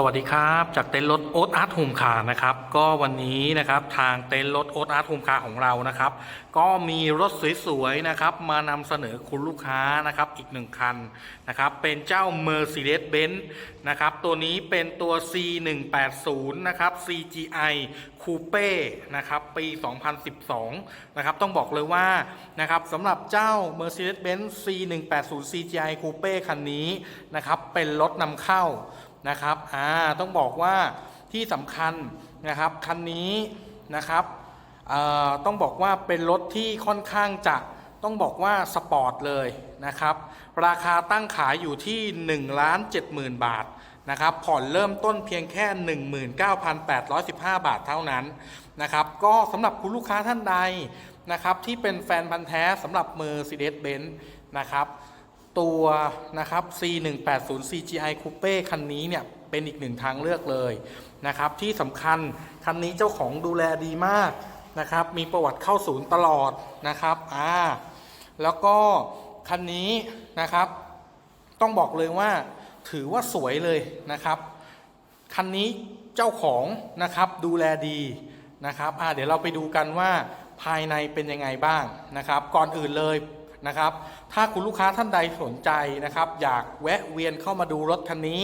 สวัสดีครับจากเต็นท์รถโอ๊ตอาร์ตโฮมคาร์นะครับก็วันนี้นะครับทางเต็นท์รถโอ๊ตอาร์ตโฮมคาร์ของเรานะครับ ก็มีรถสวยๆนะครับมานำเสนอคุณลูกค้านะครับอีกหนึ่งคันนะครับเป็นเจ้า Mercedes-Benz นะครับตัวนี้เป็นตัว C180 นะครับ CGI Coupe นะครับปี 2012 นะครับต้องบอกเลยว่านะครับสำหรับเจ้า Mercedes-Benz C180 CGI Coupe คันนี้นะครับเป็นรถนำเข้า นะครับอ่าต้องบอกว่าที่สำคัญนะครับคันนี้นะครับต้องบอกว่าเป็นรถที่ค่อนข้างจะต้องบอกว่าสปอร์ตเลยนะครับ ราคาตั้งขายอยู่ที่ 1 ล้าน 70,000 บาทนะครับ ผ่อนเริ่มต้นเพียงแค่ 19,815 บาทเท่านั้นนะครับ ก็สำหรับคุณลูกค้าท่านใดนะครับที่เป็นแฟนพันธ์แท้สำหรับ Mercedes-Benz นะครับ ตัวนะครับ C180 CGI Coupe คันนี้เนี่ยเป็นอีกหนึ่งทางเลือกเลยนะครับที่สำคัญคันนี้เจ้าของดูแลดีมากนะครับมีประวัติเข้าศูนย์ตลอดนะครับอ่าแล้วก็คันนี้นะครับ ต้องบอกเลยว่าถือว่าสวยเลยนะครับคันนี้เจ้าของนะครับดูแลดีนะครับอ่าเดี๋ยวเราไปดูกันว่าภายในเป็นยังไงบ้างนะครับ ก่อนอื่นเลย นะครับ ถ้าคุณลูกค้าท่านใดสนใจนะครับ อยากแวะเวียนเข้ามาดูรถคันนี้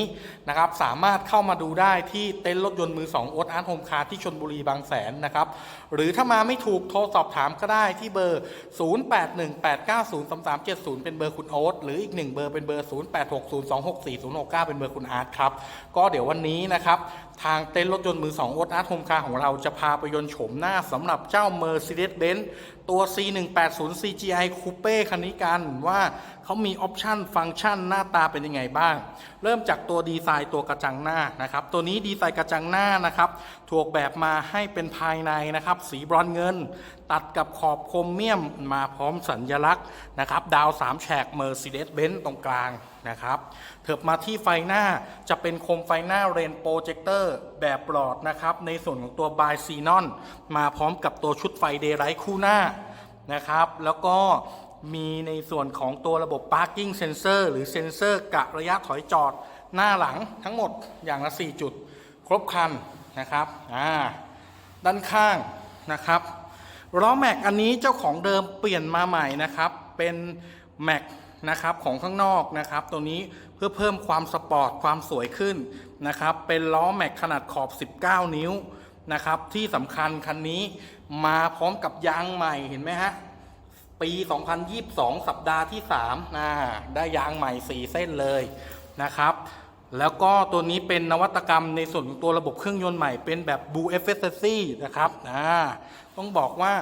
นะครับ สามารถเข้ามาดูได้ที่เต็นท์รถยนต์มือ2โอ๊ตอาร์ตโฮมคาร์ที่ชนบุรีบางแสนนะครับ หรือถ้ามาไม่ถูกโทรสอบถามก็ได้ที่เบอร์ 0818903370 เป็นเบอร์คุณโอ๊ตหรืออีกหนึ่งเบอร์เป็นเบอร์ 0860264069 เป็นเบอร์คุณอาร์ตครับ ก็เดี๋ยววันนี้นะครับทางเต็นท์รถยนต์มือ2โอ๊ตอาร์ตโฮมคาร์ของเราจะพาไปยนต์โฉมหน้าสำหรับเจ้า Mercedes-Benz ตัว C180 CGI Coupe คันนี้กันว่า เขามีออปชันฟังก์ชันหน้าตาเป็นยังไงบ้าง เริ่มจากตัวดีไซน์ตัวกระจังหน้านะครับ ตัวนี้ดีไซน์กระจังหน้านะครับถูกแบบมาให้เป็นภายในนะครับ สีบรอนซ์เงิน ตัดกับขอบโครเมียมมาพร้อมสัญลักษณ์นะครับ ดาว3แฉก Mercedes-Benz ตรงกลางนะครับเถิบมาที่ไฟหน้าจะเป็นโคมไฟหน้าเรนโปรเจคเตอร์แบบหลอดนะครับ ในส่วนของตัวบายซีนอนมาพร้อมกับตัวชุดไฟเดย์ไ g ท์คู่หน้านะครับ แล้วก็ มีในส่วนของตัวระบบ Parking Sensor หรือเซ็นเซอร์กะระยะถอยจอดหน้าหลังทั้งหมดอย่างละ 4 จุด ครบคันนะครับอ่าด้านข้างนะครับล้อแม็กอันนี้เจ้าของเดิมเปลี่ยนมาใหม่นะครับ เป็นแม็กนะครับของข้างนอกนะครับ ตัวนี้เพื่อเพิ่มความสปอร์ตความสวยขึ้นนะครับ เป็นล้อแม็กขนาดขอบ 19 นิ้วนะครับ ที่สำคัญคันนี้มาพร้อมกับยางใหม่เห็นไหมฮะ ปี 2022 สัปดาห์ที่3นะได้ยางใหม่ 4 เส้นเลยนะครับ แล้วก็ตัวนี้เป็นนวัตกรรมในส่วนของตัวระบบเครื่องยนต์ใหม่เป็นแบบ Blue Efficiency นะครับอ่าต้องบอกว่า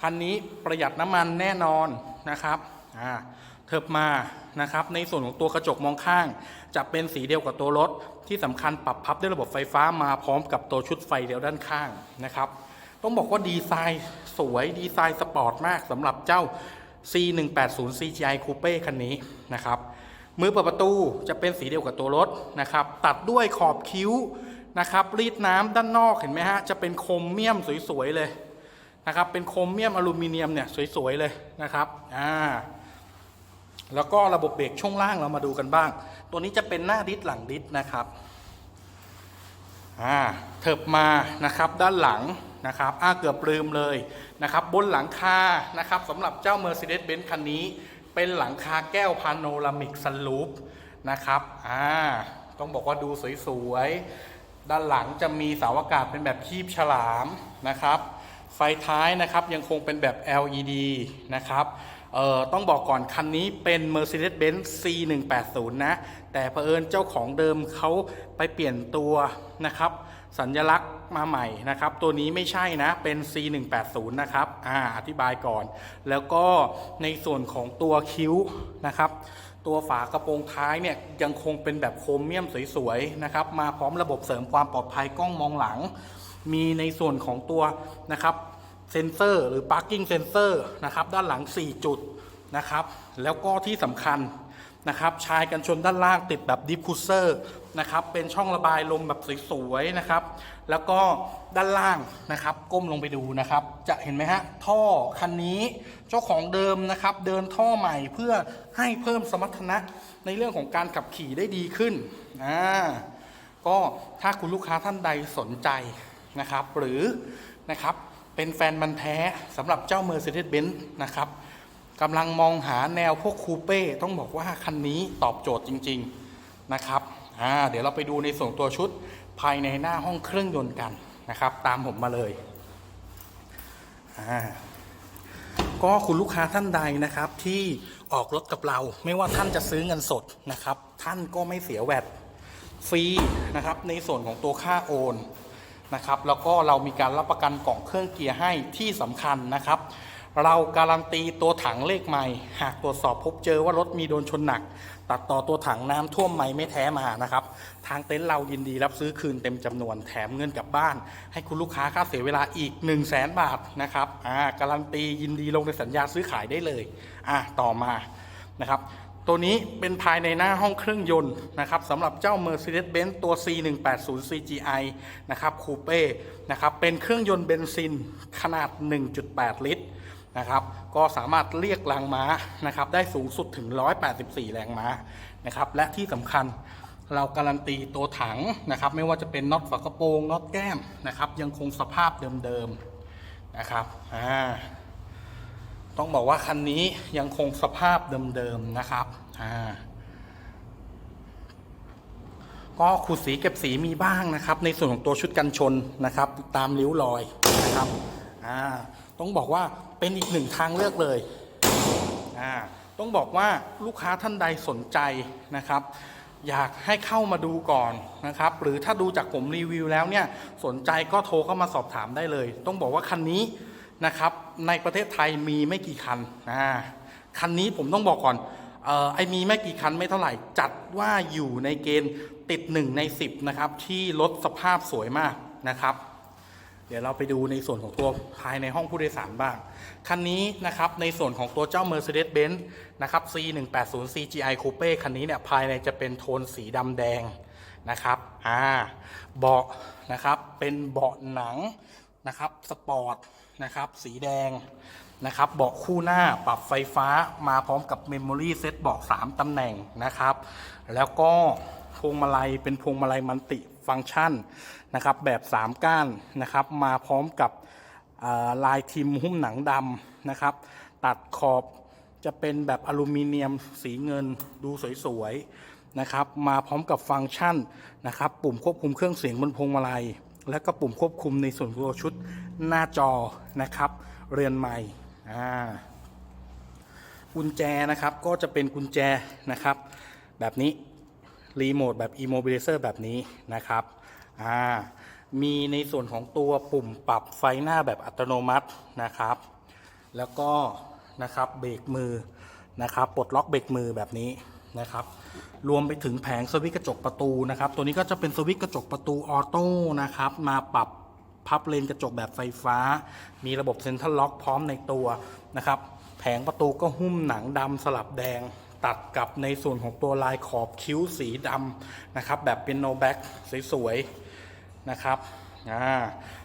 คันนี้ประหยัดน้ำมันแน่นอนนะครับอ่าเถิบมานะครับ ในส่วนของตัวกระจกมองข้าง จะเป็นสีเดียวกับตัวรถ ที่สำคัญปรับพับด้วยระบบไฟฟ้ามาพร้อมกับตัวชุดไฟเดียวด้านข้างนะครับ ต้องบอกว่าดีไซน์ สวยดีไซน์สปอร์ตมากสำหรับเจ้า C180 CGI Coupe คันนี้นะครับมือเปิดประตูจะเป็นสีเดียวกับตัวรถนะครับ ตัดด้วยขอบคิ้วนะครับ รีดน้ำด้านนอกเห็นไหมฮะ จะเป็นโครเมียมสวยๆเลยนะครับ เป็นโครเมียมอลูมิเนียมเนี่ยสวยๆเลยนะครับอ่าแล้วก็ระบบเบรกช่วงล่างเรามาดูกันบ้าง ตัวนี้จะเป็นหน้าดิสหลังดิสนะครับอ่าเถิบมานะครับด้านหลัง นะครับอ่าเกือบลืมเลยนะครับบนหลังคานะครับสำหรับเจ้า Mercedes-Benz คันนี้ เป็นหลังคาแก้วพาโนรามิกซันลูปนะครับอ่าต้องบอกว่าดูสวยๆ ด้านหลังจะมีเสาอากาศเป็นแบบคีบฉลามนะครับ ไฟท้ายนะครับยังคงเป็นแบบ LED นะครับเอ่อต้องบอกก่อนคันนี้เป็น Mercedes-Benz C180 นะ แต่เผอิญเจ้าของเดิมเขาไปเปลี่ยนตัวนะครับ สัญลักษณ์มาใหม่นะครับ ตัวนี้ไม่ใช่นะเป็น C180 นะครับอ่าอธิบายก่อน แล้วก็ในส่วนของตัวคิ้วนะครับ ตัวฝากระโปรงท้ายเนี่ยยังคงเป็นแบบโครเมียมสวยๆนะครับ มาพร้อมระบบเสริมความปลอดภัยกล้องมองหลัง มีในส่วนของตัวนะครับเซนเซอร์หรือ parking sensor นะครับด้านหลัง 4 จุดนะครับ แล้วก็ที่สำคัญนะครับชายกันชนด้านล่างติดแบบดิฟคูเซอร์ นะครับ เป็นช่องระบายลมแบบสวยๆนะครับ แล้วก็ด้านล่างนะครับ ก้มลงไปดูนะครับ จะเห็นไหมฮะท่อคันนี้เจ้าของเดิมนะครับ เดินท่อใหม่เพื่อให้เพิ่มสมรรถนะในเรื่องของการขับขี่ได้ดีขึ้นอ่าก็ถ้าคุณลูกค้าท่านใดสนใจนะครับ หรือนะครับเป็นแฟนมันแท้สำหรับเจ้า Mercedes-Benz นะครับกำลังมองหาแนวพวกคูเป้ต้องบอกว่าคันนี้ตอบโจทย์จริง ๆ นะครับอ่าเดี๋ยวเราไปดูในส่วนตัวชุดภายในหน้าห้องเครื่องยนต์กันนะครับ ตามผมมาเลยอ่าก็คุณลูกค้าท่านใดนะครับที่ออกรถกับเรา ไม่ว่าท่านจะซื้อเงินสดนะครับ ท่านก็ไม่เสียแวดฟรีนะครับ ในส่วนของตัวค่าโอนนะครับ แล้วก็เรามีการรับประกันกล่องเครื่องเกียร์ให้ที่สำคัญนะครับ เราการันตีตัวถังเลขใหม่ หากตรวจสอบพบเจอว่ารถมีโดนชนหนัก ตัดต่อตัวถังน้ำท่วมไหม่ไม่แท้มานะครับ ทางเต็นท์เรายินดีรับซื้อคืนเต็มจำนวนแถมเงินกลับบ้าน ให้คุณลูกค้าค่าเสียเวลาอีก 1 0 0 0 0แสนบาทนะครับอ่าการันตียินดีลงในสัญญาซื้อขายได้เลยอ่าต่อมานะครับตัวนี้เป็นภายในหน้าห้องเครื่องยนต์นะครับสำหรับเจ้า Mercedes-Benz ตัว C180 CGI นะครับคูเป้นะครับเป็นเครื่องยนต์เบนซินขนาด 1.8 ลิตร นะครับก็สามารถเรียกแรงม้านะครับได้สูงสุดถึง 184 แรงม้านะครับและที่สำคัญเราการันตีตัวถังนะครับไม่ว่าจะเป็นน็อตฝากระโปรงน็อตแก้มนะครับยังคงสภาพเดิมๆนะครับอ่าต้องบอกว่าคันนี้ยังคงสภาพเดิมๆนะครับอ่าก็ขูดสีเก็บสีมีบ้างนะครับ ในส่วนของตัวชุดกันชนนะครับ ตามริ้วรอยนะครับอ่า ต้องบอกว่าเป็นอีกหนึ่งทางเลือกเลยอ่าต้องบอกว่าลูกค้าท่านใดสนใจนะครับ อยากให้เข้ามาดูก่อนนะครับ หรือถ้าดูจากผมรีวิวแล้วเนี่ยสนใจก็โทรเข้ามาสอบถามได้เลย ต้องบอกว่าคันนี้นะครับในประเทศไทยมีไม่กี่คันอ่าคันนี้ผมต้องบอกก่อนเอ่อไอมีไม่กี่คันไม่เท่าไหร่ จัดว่าอยู่ในเกณฑ์ติดหนึ่งในสิบนะครับที่รถสภาพสวยมากนะครับ เดี๋ยวเราไปดูในส่วนของตัวภายในห้องผู้โดยสารบ้าง คันนี้นะครับในส่วนของตัวเจ้า Mercedes-Benz นะครับ C180 CGI Coupe คันนี้เนี่ยภายในจะเป็นโทนสีดำแดงนะครับอ่าเบาะนะครับเป็นเบาะหนังนะครับสปอร์ตนะครับสีแดงนะครับเบาะคู่หน้าปรับไฟฟ้ามาพร้อมกับ Memory Set เบาะ3ตำแหน่งนะครับ แล้วก็พวงมาลัยเป็นพวงมาลัยมันติ ฟังก์ชันนะครับแบบ 3 ก้านนะครับ มาพร้อมกับลายทิมหุ้มหนังดำนะครับ ตัดขอบจะเป็นแบบอลูมิเนียมสีเงินดูสวยๆนะครับ มาพร้อมกับฟังก์ชันนะครับ ปุ่มควบคุมเครื่องเสียงบนพวงมาลัย และก็ปุ่มควบคุมในส่วนตัวชุดหน้าจอนะครับ เรือนใหม่อ่ากุญแจนะครับก็จะเป็นกุญแจนะครับ แบบนี้ รีโมทแบบ immobilizer แบบนี้นะครับอ่ามีในส่วนของตัวปุ่มปรับไฟหน้าแบบอัตโนมัตินะครับ แล้วก็นะครับเบรกมือนะครับปลดล็อกเบรกมือแบบนี้นะครับ รวมไปถึงแผงสวิตช์กระจกประตูนะครับ ตัวนี้ก็จะเป็นสวิตช์กระจกประตูออโต้นะครับ มาปรับพับเลนกระจกแบบไฟฟ้า มีระบบเซ็นทรัลล็อกพร้อมในตัวนะครับ แผงประตูก็หุ้มหนังดำสลับแดง ตัดกับในส่วนของตัวลายขอบคิ้วสีดำนะครับ แบบเป็นโนแบ็กสวยๆนะครับอ่า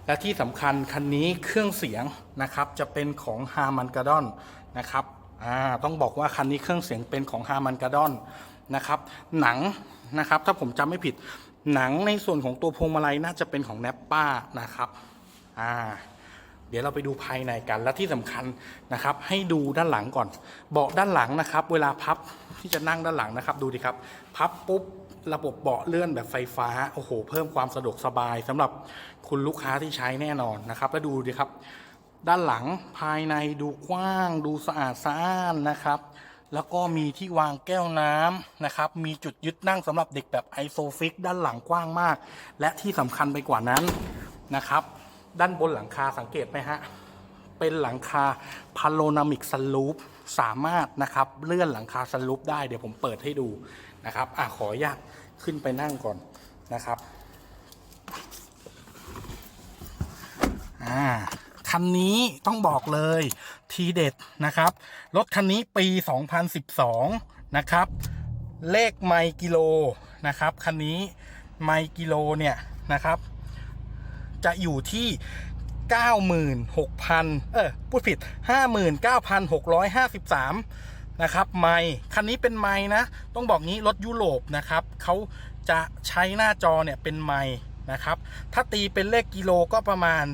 และที่สำคัญคันนี้เครื่องเสียงนะครับจะเป็นของ h a r m a n k a d o n นะครับอ่าต้องบอกว่าคันนี้เครื่องเสียงเป็นของ h a r m a n k a d o n นะครับ หนังนะครับถ้าผมจำไม่ผิดหนังในส่วนของตัวพวงมาลัยน่าจะเป็นของแนปป้านะครับอ่า ดี๋ยวเราไปดูภายในกัน และที่สำคัญนะครับ ให้ดูด้านหลังก่อน เบาะด้านหลังนะครับ เวลาพับที่จะนั่งด้านหลังนะครับ ดูดิครับ พับปุ๊บระบบเบาะเลื่อนแบบไฟฟ้า โอ้โห เพิ่มความสะดวกสบายสำหรับคุณลูกค้าที่ใช้แน่นอนนะครับ แล้วดูดิครับ ด้านหลังภายในดูกว้าง ดูสะอาดสะอ้านนะครับ แล้วก็มีที่วางแก้วน้ำนะครับ มีจุดยึดนั่งสำหรับเด็กแบบไอโซฟิกด้านหลังกว้างมาก และที่สำคัญไปกว่านั้นนะครับ ด้านบนหลังคาสังเกตไหมฮะ เป็นหลังคาพาโ o นามิกสลูปสามารถนะครับเลื่อนหลังคาสลูปได้เดี๋ยวผมเปิดให้ดูนะครับอะขออนุญาตขึ้นไปนั่งก่อนนะครับอ่าคันนี้ต้องบอกเลยทีเด็ดนะครับ รถคันนี้ปี 2012 นะครับ เลขไมล์กิโลนะครับ คันนี้ไมล์กิโลเนี่ยนะครับ จะอยู่ที่ 96,000 เออพูดผิด 59,653 นะครับไมค์คันนี้เป็นไมค์นะ ต้องบอกงี้รถยุโรปนะครับเขาจะใช้หน้าจอเนี่ยเป็นไมค์นะครับ ถ้าตีเป็นเลขกิโลก็ประมาณ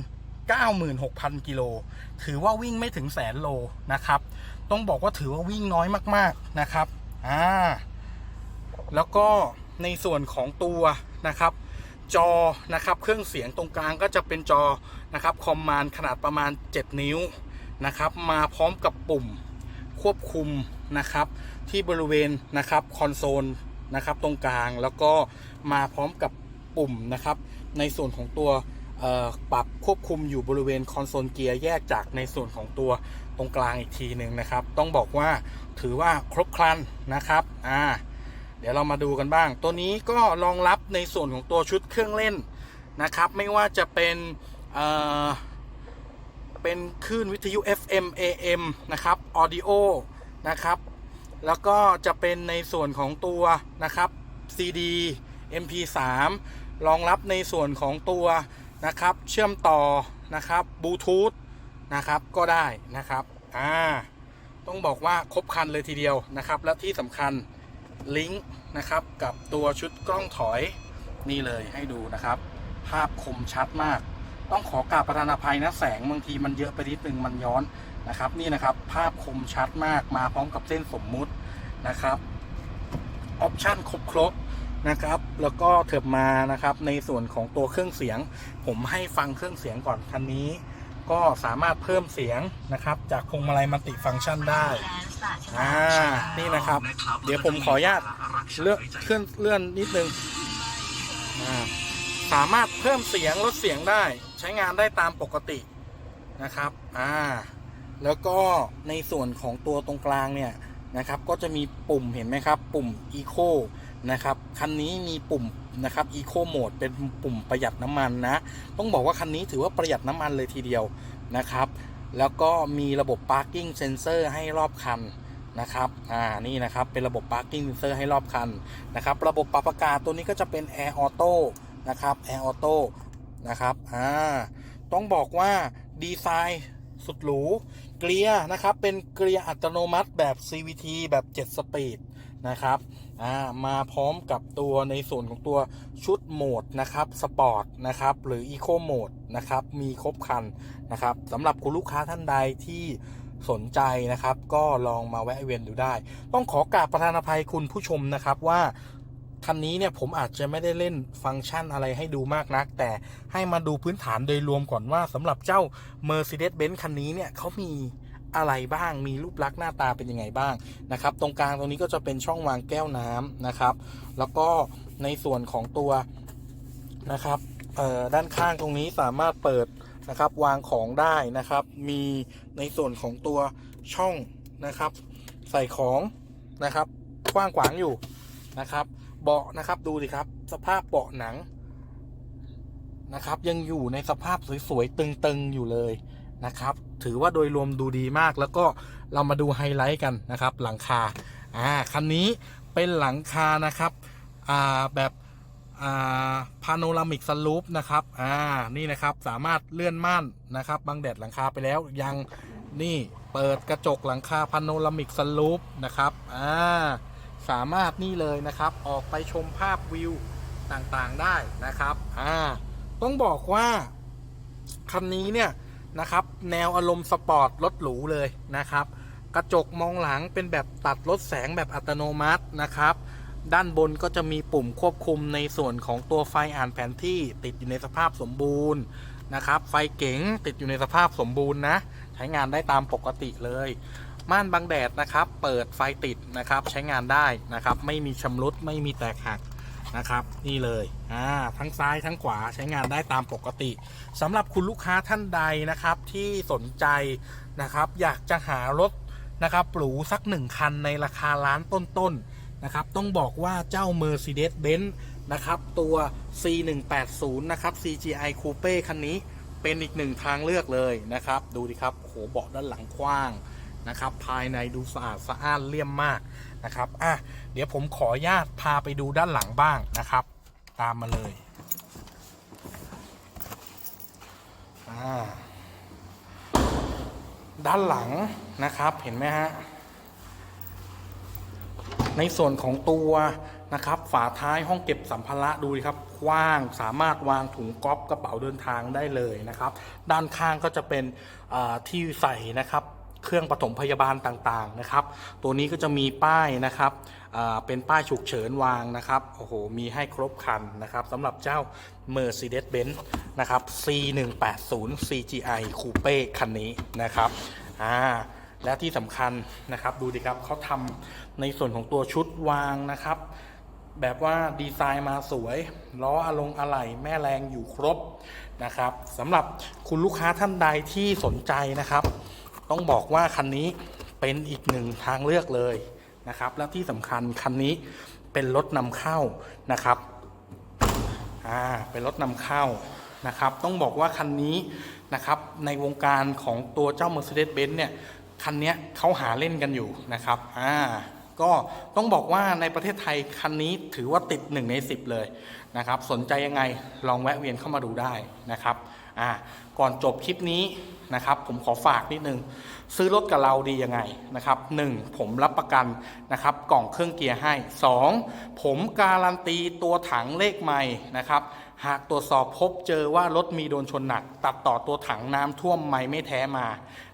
96,000 กิโล ถือว่าวิ่งไม่ถึงแสนโลนะครับ ต้องบอกว่าถือว่าวิ่งน้อยมากๆนะครับ อ่า แล้วก็ในส่วนของตัวนะครับ จอนะครับ เครื่องเสียงตรงกลางก็จะเป็นจอนะครับคอมมานขนาดประมาณ 7 นิ้วนะครับ มาพร้อมกับปุ่มควบคุมนะครับ ที่บริเวณนะครับคอนโซลนะครับตรงกลางแล้วก็มาพร้อมกับปุ่มนะครับ ในส่วนของตัวปรับควบคุมอยู่บริเวณคอนโซลเกียร์แยกจากในส่วนของตัวตรงกลางอีกทีหนึ่งนะครับ ต้องบอกว่าถือว่าครบครันนะครับอ่าเดี๋ยวเรามาดูกันบ้าง ตัวนี้ก็รองรับ ในส่วนของตัวชุดเครื่องเล่นนะครับ ไม่ว่าจะเป็นเเป็นคลื่นวิทยุ FM AM นะครับ Audio นะครับ แล้วก็จะเป็นในส่วนของตัวนะครับ CD MP3 รองรับในส่วนของตัวนะครับ เชื่อมต่อนะครับบลูทูธนะครับก็ได้นะครับ อ่า ต้องบอกว่าครบครันเลยทีเดียวนะครับ และที่สำคัญ ลิงก์นะครับกับตัวชุดกล้องถอยนี่เลยให้ดูนะครับ ภาพคมชัดมาก ต้องขอกราบประธานอภัยนะแสงบางทีมันเยอะไปนิดนึงมันย้อนนะครับ นี่นะครับภาพคมชัดมากมาพร้อมกับเส้นสมมุตินะครับออปชั่นครบครบนะครับ แล้วก็เถิบมานะครับในส่วนของตัวเครื่องเสียง ผมให้ฟังเครื่องเสียงก่อนคันนี้ ก็สามารถเพิ่มเสียงนะครับ จากพวงมาลัยมัลติฟังก์ชันได้อ่านี่นะครับ เดี๋ยวผมขออนุญาตเลื่อนเคลื่อนเลื่อนนิดนึงอ่าสามารถเพิ่มเสียงลดเสียงได้ใช้งานได้ตามปกตินะครับอ่าแล้วก็ในส่วนของตัวตรงกลางเนี่ยนะครับ ก็จะมีปุ่มเห็นไหมครับ ปุ่ม Eco นะครับ คันนี้มีปุ่ม นะครับ Eco Mode เป็นปุ่มประหยัดน้ำมันนะ ต้องบอกว่าคันนี้ถือว่าประหยัดน้ำมันเลยทีเดียวนะครับ แล้วก็มีระบบ Parking Sensor ให้รอบคันนะครับ อ่า นี่นะครับ เป็นระบบ parking sensor ให้รอบคันนะครับ ระบบปรับอากาศตัวนี้ก็จะเป็น air auto นะครับ air auto นะครับ อ่า ต้องบอกว่าดีไซน์สุดหรู เกียร์นะครับ เป็นเกียร์อัตโนมัติแบบ CVT แบบ 7 สปีด นะครับอ่ามาพร้อมกับตัวในส่วนของตัวชุดโหมดนะครับสปอร์ตนะครับหรือ Eco Mode นะครับมีครบคันนะครับสำหรับคุณลูกค้าท่านใดที่สนใจนะครับ ก็ลองมาแวะเวียนดูได้ ต้องขอกราบประธานอภัยคุณผู้ชมนะครับว่าคันนี้เนี่ยผมอาจจะไม่ได้เล่นฟังก์ชันอะไรให้ดูมากนัก แต่ให้มาดูพื้นฐานโดยรวมก่อนว่าสำหรับเจ้า Mercedes-Benz คันนี้เนี่ยเขามี อะไรบ้าง มีรูปลักษณ์หน้าตาเป็นยังไงบ้างนะครับ ตรงกลางตรงนี้ก็จะเป็นช่องวางแก้วน้ำนะครับ แล้วก็ในส่วนของตัวนะครับเอ่อด้านข้างตรงนี้สามารถเปิดนะครับวางของได้นะครับ มีในส่วนของตัวช่องนะครับ ใส่ของนะครับกว้างขวางอยู่นะครับ เบาะนะครับดูสิครับ สภาพเบาะหนังนะครับ ยังอยู่ในสภาพสวยๆตึงๆอยู่เลย นะครับ ถือว่าโดยรวมดูดีมากแล้วก็เรามาดูไฮไลท์กันนะครับ หลังคาอ่าคันนี้เป็นหลังคานะครับอ่าแบบอ่าพาโนรามิกสลูปนะครับอ่านี่นะครับสามารถเลื่อนม่านนะครับบังแดดหลังคาไปแล้วยังนี่เปิดกระจกหลังคาพาโนรามิกสลูปนะครับอ่าสามารถนี่เลยนะครับออกไปชมภาพวิวต่างๆได้นะครับอ่าต้องบอกว่าคันนี้เนี่ย นะครับ แนวอารมณ์สปอร์ตรถหรูเลยนะครับ กระจกมองหลังเป็นแบบตัดลดแสงแบบอัตโนมัตินะครับ ด้านบนก็จะมีปุ่มควบคุมในส่วนของตัวไฟอ่านแผนที่ติดอยู่ในสภาพสมบูรณ์นะครับ ไฟเก๋งติดอยู่ในสภาพสมบูรณ์นะ ใช้งานได้ตามปกติเลย ม่านบังแดดนะครับ เปิดไฟติดนะครับ ใช้งานได้นะครับ ไม่มีชำรุดไม่มีแตกหัก นะครับ นี่เลยอ่าทั้งซ้ายทั้งขวาใช้งานได้ตามปกติสำหรับคุณลูกค้าท่านใดนะครับที่สนใจนะครับ อยากจะหารถนะครับหรูสักหนึ่งคันในราคาล้านต้นๆนะครับ ต้องบอกว่าเจ้า Mercedes-Benz นะครับ ตัว C180 นะครับ CGI Coupe คันนี้เป็นอีกหนึ่งทางเลือกเลยนะครับ ดูดิครับโอ้โหเบาะด้านหลังกว้าง นะครับ ภายในดูสะอาดสะอ้านเลี่ยมมากนะครับอะเดี๋ยวผมขออนุญาตพาไปดูด้านหลังบ้างนะครับ ตามมาเลยอ่าด้านหลังนะครับเห็นไหมฮะในส่วนของตัวนะครับ ฝาท้ายห้องเก็บสัมภาระดูดครับกว้างสามารถวางถุงก๊อฟกระเป๋าเดินทางได้เลยนะครับ ด้านข้างก็จะเป็นที่ใส่นะครับ เครื่องปฐมพยาบาลต่างๆนะครับ ตัวนี้ก็จะมีป้ายนะครับเป็นป้ายฉุกเฉินวางนะครับโอ้โหมีให้ครบครันนะครับสำหรับเจ้า Mercedes-Benz นะครับ C180 CGI Coupe คันนี้นะครับอ่าและที่สำคัญนะครับดูดิครับเขาทำในส่วนของตัวชุดวางนะครับ แบบว่าดีไซน์มาสวย ล้ออะลงอะไหล่แม่แรงอยู่ครบนะครับสำหรับคุณลูกค้าท่านใดที่สนใจนะครับ ต้องบอกว่าคันนี้เป็นอีกหนึ่งทางเลือกเลยนะครับ และที่สำคัญคันนี้เป็นรถนำเข้านะครับอ่าเป็นรถนำเข้านะครับ ต้องบอกว่าคันนี้นะครับในวงการของตัวเจ้า Mercedes-Benz เนี่ยคันนี้เขาหาเล่นกันอยู่นะครับอ่าก็ต้องบอกว่าในประเทศไทยคันนี้ถือว่าติด 1 ใน 10 เลยนะครับ สนใจยังไงลองแวะเวียนเข้ามาดูได้นะครับอ่าก่อนจบคลิปนี้ นะครับผมขอฝากนิดนึง ซื้อรถกับเราดียังไงนะครับ 1. ผมรับประกันนะครับกล่องเครื่องเกียร์ให้ 2. ผมการันตีตัวถังเลขใหม่นะครับหากตรวจสอบพบเจอว่ารถมีโดนชนหนัก ตัดต่อตัวถังน้ำท่วมไม่ไม่แท้มา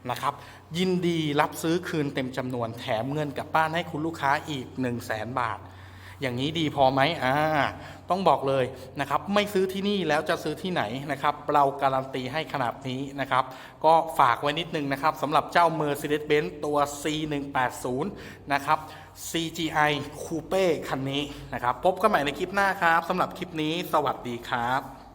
นะครับ ยินดีรับซื้อคืนเต็มจำนวนแถมเงินกลับบ้านให้คุณลูกค้าอีก 1 0 0 0 0แสนบาท อย่างนี้ดีพอไหมอ่าต้องบอกเลยนะครับไม่ซื้อที่นี่แล้วจะซื้อที่ไหนนะครับเราการันตีให้ขนาดนี้นะครับก็ฝากไว้นิดนึงนะครับสำหรับเจ้า Mercedes-Benz ตัว C180 นะครับ CGI Coupe คันนี้นะครับพบกันใหม่ในคลิปหน้าครับสำหรับคลิปนี้สวัสดีครับ